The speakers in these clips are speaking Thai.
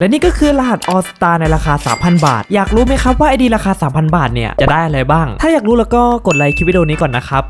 และนี่ก็คือรหัส All Star ในราคา 3,000 บาท อยากรู้ไหมครับว่าไอดีราคา 3,000 บาทเนี่ย จะได้อะไรบ้าง ถ้าอยากรู้แล้วก็กดไลค์คลิปวิดีโอนี้ก่อนนะครับ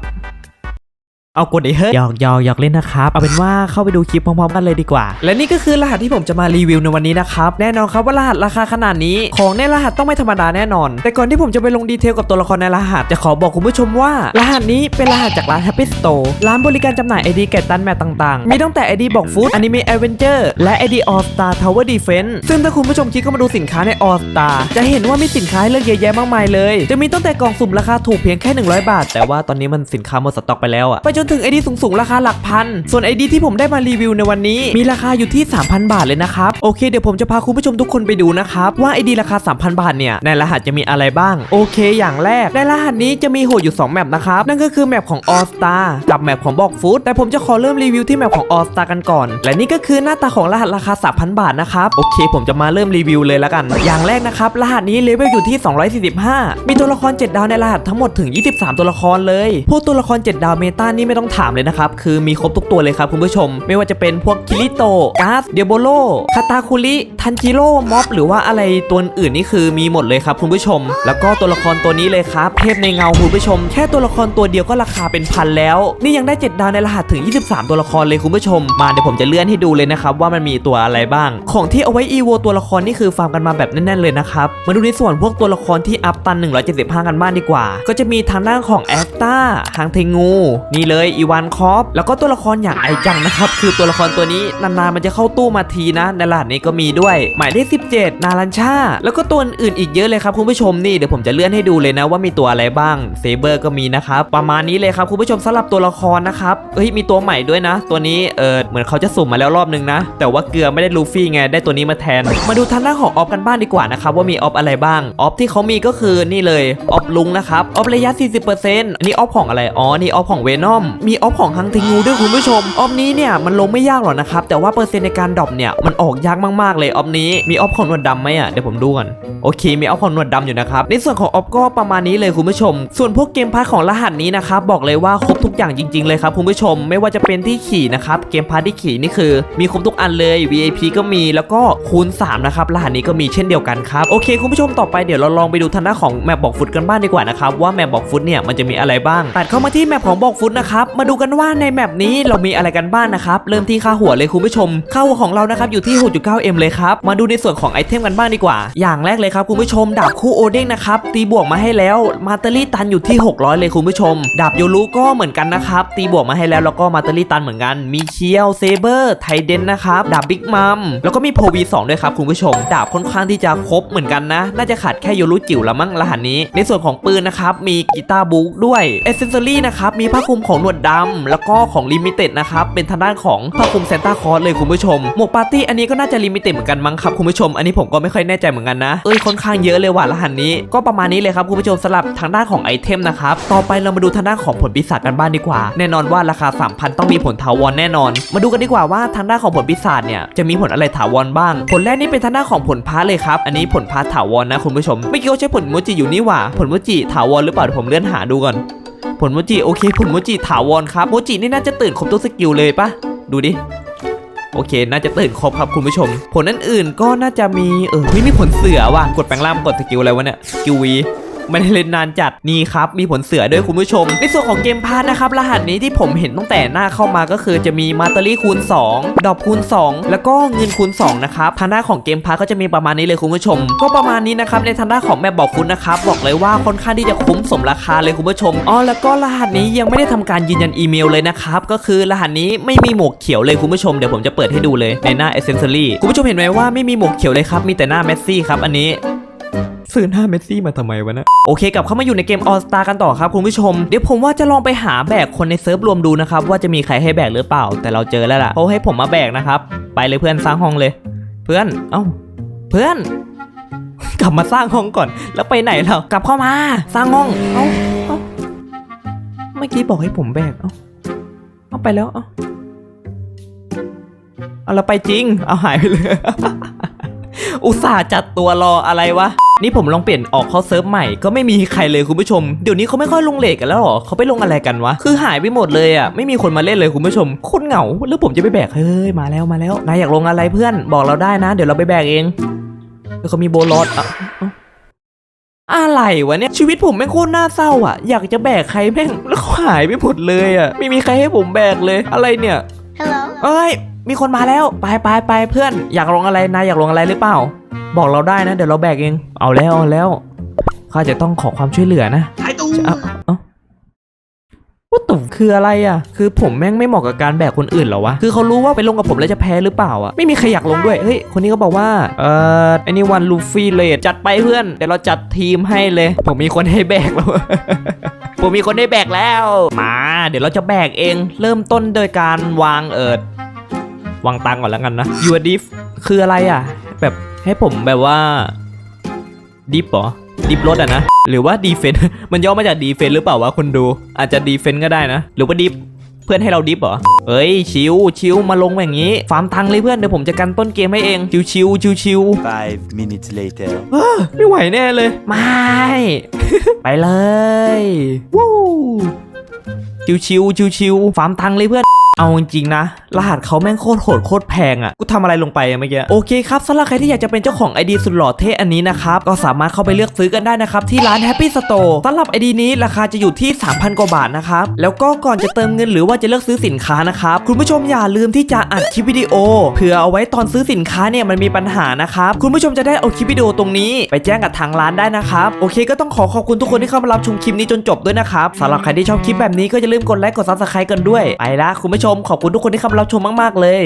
เอากดไอ้เฮ้ยหยอกหยอกหยอกเล่นนะครับ เอาเป็นว่าเข้าไปดูคลิปพร้อมๆกันเลยดีกว่า และนี่ก็คือรหัสที่ผมจะมารีวิวในวันนี้นะครับแน่นอนครับว่ารหัสราคาขนาดนี้ของในรหัสต้องไม่ธรรมดาแน่นอน แต่ก่อนที่ผมจะไปลงดีเทลกับตัวละครในรหัส จะขอบอกคุณผู้ชมว่า รหัสนี้เป็นรหัสจากร้าน Happy Store ร้านบริการจำหน่าย ID แกตันแมตต่างๆ มีตั้งแต่ ID บอกฟุตอนิเมะ Avenger และ ID All Star Tower Defense ซึ่งถ้าคุณผู้ชมคลิกเข้ามาดูสินค้าใน All Star จะเห็นว่ามีสินค้าให้เลือกเยอะแยะมากมายเลย จะมีตั้งแต่กล่องสุ่มราคาถูกเพียงแค่ 100 บาท แต่ว่าตอนนี้มันสินค้าหมดสต็อกไปแล้วอะไปจนถึง ID สูงๆ ราคาหลักพัน ส่วน ID ที่ผมได้มารีวิวในวันนี้มีราคาอยู่ที่ 3,000 บาทเลยนะครับ โอเคเดี๋ยวผมจะพาคุณผู้ชมทุกคนไปดูนะครับ ว่า ID ราคา 3,000 บาทเนี่ย ในรหัสจะมีอะไรบ้าง โอเค อย่างแรก ในรหัสนี้จะมีโหดอยู่ 2 แมปนะครับ นั่นก็คือแมปของ All Star กับแมปของบอกฟูดแต่ผมจะขอเริ่มรีวิวที่แมปของ All Star กันก่อน และนี่ก็คือหน้าตาของรหัสราคา 3,000 บาทนะครับโอเค ผมจะมาเริ่มรีวิวเลยแล้วกัน อย่างแรกนะครับรหัสนี้เลเวลอยู่ที่ 245 มีตัวละคร 7 ดาวในรหัสทั้งหมดถึง 23 ตัวละครเลยพวกตัวละคร 7 ดาวเมตานี่ไม่ต้องถามเลยนะครับ คือมีครบทุกตัวเลยครับคุณผู้ชม ไม่ว่าจะเป็นพวกคิริโตกาสเดียโบโลคาตาคุริทันจิโร่ม็อบหรือว่าอะไรตัวอื่นนี่คือมีหมดเลยครับคุณผู้ชม แล้วก็ตัวละครตัวนี้เลยครับเทพในเงาคุณผู้ชม แค่ตัวละครตัวเดียวก็ราคาเป็นพันแล้ว นี่ยังได้ 7 ดาวในรหัสถึง 23 ตัวละครเลยคุณผู้ชม มาเดี๋ยวผมจะเลื่อนให้ดูเลยนะครับว่ามันมีตัวอะไรบ้าง ของที่เอาไว้อีโวตัวละครนี่คือฟาร์มกันมาแบบแน่นๆเลยนะครับมาดูในส่วนพวกตัวละครที่อัพตัน 175 กันบ้างดีกว่า ก็จะมีทางด้านของแอสตาฮังเทงูนี่เลยอีวานคอฟแล้วก็ตัวละครอย่างไอจังนะครับคือตัวละครตัวนี้นานๆมันจะเข้าตู้มาทีนะ ในรหัสนี้ก็มีด้วย หมายเลข17 นารันชา แล้วก็ตัวอื่นอีกเยอะเลยครับคุณผู้ชมนี่เดี๋ยวผมจะเลื่อนให้ดูเลยนะว่ามีตัวอะไรบ้างเซเบอร์ก็มีนะครับประมาณนี้เลยครับคุณผู้ชมสำหรับตัวละครนะครับเฮ้ยมีตัวใหม่ด้วยนะ ตัวนี้เออเหมือนเขาจะสุ่มมาแล้วรอบนึงนะ แต่ว่าเกลือไม่ได้ลูฟี่ไงได้ตัวนี้มาแทน มาดูทางด้านของออฟกันบ้างดีกว่านะครับว่ามีออฟอะไรบ้างออฟที่เขามีก็คือนี่เลยออฟลุงนะครับออฟระยะ 40%อันนี้ออฟของอะไรอ๋อนี่ออฟของเวนอมมีออฟของฮังทิงูด้วยคุณผู้ชมออฟนี้เนี่ยมันลงไม่ยากหรอกนะครับแต่ว่าเปอร์เซ็นต์ในการดรอปเนี่ยมันออกยากมากๆเลยออฟนี้มีออฟของหนวดดำไหมอะเดี๋ยวผมดูก่อนโอเค มีออฟของหนวดดำอยู่นะครับในส่วนของออฟก็ประมาณนี้เลยคุณผู้ชม ส่วนพวกเกมพาร์ทของรหัสนี้นะครับบอกเลยว่าครบทุกอย่างจริง ๆ เลยครับคุณผู้ชมไม่ว่าจะเป็นที่ขี่นะครับเกมพาร์ทที่ขี่นี่คือมีครบทุกอันเลย VIP ก็มีแล้วก็คูณ3นะครับรหัสนี้ก็มีเช่นเดียวกันครับโอเคคุณผู้ชมต่อไปเดี๋ยวเราลองไปดูทางด้านของแมปบอกฟุตกันบ้างดีกว่านะครับว่าแมปบอกฟุตเนี่ยมันจะมีอะไรบ้างตัดเข้ามาที่แมปของบอกฟุตนะครับมาดูกันว่าในแมปนี้เรามีอะไรกันบ้างนะครับ เริ่มที่ค่าหัวเลยคุณผู้ชม ค่าหัวของเรานะครับอยู่ที่ 6.9M เลยครับ มาดูในส่วนของไอเทมกันบ้างดีกว่า อย่างแรกเลยครับคุณผู้ชม ดาบคู่โอเด้งนะครับ ตีบวกมาให้แล้ว มาเตอรี่ตันอยู่ที่ 600 เลยคุณผู้ชม ดาบโยรุก็เหมือนกันนะครับ ตีบวกมาให้แล้วแล้วก็มาเตอรี่ตันเหมือนกัน มีเคียวเซเบอร์ไทเดนนะครับ ดาบบิ๊กมัม แล้วก็มีโพวี2ด้วยครับคุณผู้ชม ดาบค่อนข้างที่จะครบเหมือนกันนะ น่าจะขาดแค่โยรุจิ๋วละมั้งรหัสนี้ ในส่วนของปืนนะครับ มีกีตาร์บุ๊กด้วยเอเซนซอรี่นะครับ มีผ้าคลุมของหนวดดำแล้วก็ของลิมิเต็ดนะครับเป็นทางด้านของผ้าคลุมเซนต้าคอร์สเลยคุณผู้ชมหมวกปาร์ตี้อันนี้ก็น่าจะลิมิเต็ดเหมือนกันมั้งครับคุณผู้ชม อันนี้ผมก็ไม่ค่อยแน่ใจเหมือนกันนะเอ้ยค่อนข้างเยอะเลยว่ะรหัสนี้ก็ประมาณนี้เลยครับคุณผู้ชมสำหรับทางด้านของไอเทมนะครับต่อไปเรามาดูทางด้านของผลปีศาจกันบ้างดีกว่า แน่นอนว่าราคา 3,000 ต้องมีผลถาวรแน่นอน มาดูกันดีกว่าว่าทางด้านของผลปีศาจเนี่ยจะมีผลอะไรถาวรบ้าง ผลแรกนี่เป็นทางด้านของผลพาร์เลยครับอันนี้ผลพาร์ถาวรนะคุณผู้ชมไม่อกี้เขาใช้ผลโมจิอยู่นี่หว่าผลโมจิถาวรหรือเปล่าผมเลื่อนหาดูก่อน ผลโมจิโอเค ผลโมจิถาวรครับโมจินี่น่าจะตื่นครบทุกสกิลเลยปะดูดิโอเค น่าจะตื่นครบครับคุณผู้ชม ผลอื่นก็น่าจะมี เออไม่มีผลเสือว่ะ กดแปลงร่างกดสกิลอะไรวะเนี่ยสกิลวี ไม่ได้เล่นนานจัดนี่ครับมีผลเสือด้วยคุณผู้ชม ในส่วนของเกมพาร์ทนะครับรหัสนี้ที่ผมเห็นตั้งแต่หน้าเข้ามาก็คือจะมีมาตอรี่คูณ 2 ดอกคูณ 2 แล้วก็เงินคูณ2นะครับทางด้านของเกมพาร์ทก็จะมีประมาณนี้เลยคุณผู้ชม ก็ประมาณนี้นะครับในทางด้านของแมปบอกคุณนะครับบอกเลยว่าค่อนข้างที่จะคุ้มสมราคาเลยคุณผู้ชมอ๋อแล้วก็รหัสนี้ยังไม่ได้ทำการยืนยันอีเมลเลยนะครับก็คือรหัสนี้ไม่มีหมวกเขียวเลยคุณผู้ชมเดี๋ยวผมจะเปิดให้ดูเลยในหน้า Essentially คุณผู้ชมเห็นไหมว่าไม่มีหมวกเขียวเลยครับมีแต่หน้าเมสซี่ครับอันนี้ ซื้อหน้าเมสซี่มาทำไมวะนะโอเคกลับเข้ามาอยู่ในเกม All Star กันต่อครับคุณผู้ชม เดี๋ยวผมว่าจะลองไปหาแบกคนในเซิร์ฟรวมดูนะครับว่าจะมีใครให้แบกหรือเปล่า แต่เราเจอแล้วล่ะเขาให้ผมมาแบกนะครับ ไปเลยเพื่อนสร้างห้องเลย เพื่อน เอ้า เพื่อน กลับมาสร้างห้องก่อน แล้วไปไหนเรากลับเข้ามาสร้างห้อง เอ้าเอ้าเมื่อกี้บอกให้ผมแบก เอ้าเอาไปแล้วเอ้าเอาเราไปจริง เอาหายไปเลย อุตส่าห์จัดตัวรออะไรวะ นี่ผมลองเปลี่ยนออกเข้าเซิร์ฟใหม่ก็ไม่มีใครเลยคุณผู้ชม เดี๋ยวนี้เขาไม่ค่อยลงเลทกันแล้วเหรอเขาไปลงอะไรกันวะ คือหายไปหมดเลยอะ ไม่มีคนมาเล่นเลยคุณผู้ชมโคตรเหงา แล้วผมจะไปแบก เฮ้ย มาแล้วมาแล้ว นายอยากลงอะไรเพื่อน บอกเราได้นะ เดี๋ยวเราไปแบกเองเดี๋ยวเขามีโบลอดอะเอ้าอะไรวะเนี่ยชีวิตผมแม่งโคตรน่าเศร้าอะ อยากจะแบกใครแม่งแล้วเขาหายไปหมดเลยอะ ไม่มีใครให้ผมแบกเลย อะไรเนี่ย Hello. เอ้ย มีคนมาแล้ว ไปไปไปเพื่อน อยากลงอะไรนายอยากลงอะไรหรือเปล่า บอกเราได้นะ เดี๋ยวเราแบกเอง เอาแล้วเอาแล้วข้าจะต้องขอความช่วยเหลือนะหายตู้เอาเอาว่าตุ่มคืออะไรอะ คือผมแม่งไม่เหมาะกับการแบกคนอื่นเหรอวะ คือเขารู้ว่าไปลงกับผมแล้วจะแพ้หรือเปล่าอะ ไม่มีใครอยากลงด้วย เฮ้ย คนนี้ก็บอกว่า เอ่อไอ้นี่วันลูฟี่เลดจัดไปเพื่อน เดี๋ยวเราจัดทีมให้เลย ผมมีคนให้แบกแล้ว ผมมีคนให้แบกแล้ว มา เดี๋ยวเราจะแบกเอง เริ่มต้นโดยการวางเอิด วางตังค์ก่อนแล้วกันนะยูดิฟคืออะไรอะ แบบให้ผมแบบว่าดิฟเหรอดิฟรถอะนะ หรือว่าดีเฟนมันย่อมาจากดีเฟนหรือเปล่าวะคนดู อาจจะดีเฟนก็ได้นะ หรือว่าดิฟเพื่อนให้เราดิฟเหรอเอ้ยชิวชิวมาลงแบบนี้ ฟาร์มตังค์เลยเพื่อนเดี๋ยวผมจะกันต้นเกมให้เองชิวชิวชิวชิว Five minutes later. ไม่ไหวแน่เลย ไม่ ไปเลย วู้ชิวชิวชิวชิวๆฟาร์มตังค์เลยเพื่อน เอาจริงๆนะ รหัสเขาแม่งโคตรโหดโคตรแพงอะ กูทำอะไรลงไปเมื่อกี้ โอเคครับสำหรับใครที่อยากจะเป็นเจ้าของ ID สุดหล่อเท่อันนี้นะครับ ก็สามารถเข้าไปเลือกซื้อกันได้นะครับ ที่ร้าน Happy Store สำหรับ ID นี้ราคาจะอยู่ที่ 3,000 กว่าบาทนะครับ แล้วก็ก่อนจะเติมเงินหรือว่าจะเลือกซื้อสินค้านะครับ คุณผู้ชมอย่าลืมที่จะอัดคลิปวิดีโอเผื่อเอาไว้ตอนซื้อสินค้าเนี่ยมันมีปัญหานะครับ คุณผู้ชมจะได้เอาคลิปวิดีโอตรงนี้ ไปแจ้งกับทางร้านได้นะครับโอเค ก็ต้องขอขอบคุณทุกคนที่เข้ามารับชมคลิปนี้จนจบด้วยนะครับสำหรับใครที่ชอบคลิปแบบนี้ก็อย่าลืมกดไลค์กดซับสไครต์กันด้วยไปละคุณผู้ชมขอบคุณทุกคนที่เข้ามารับชมมากๆเลย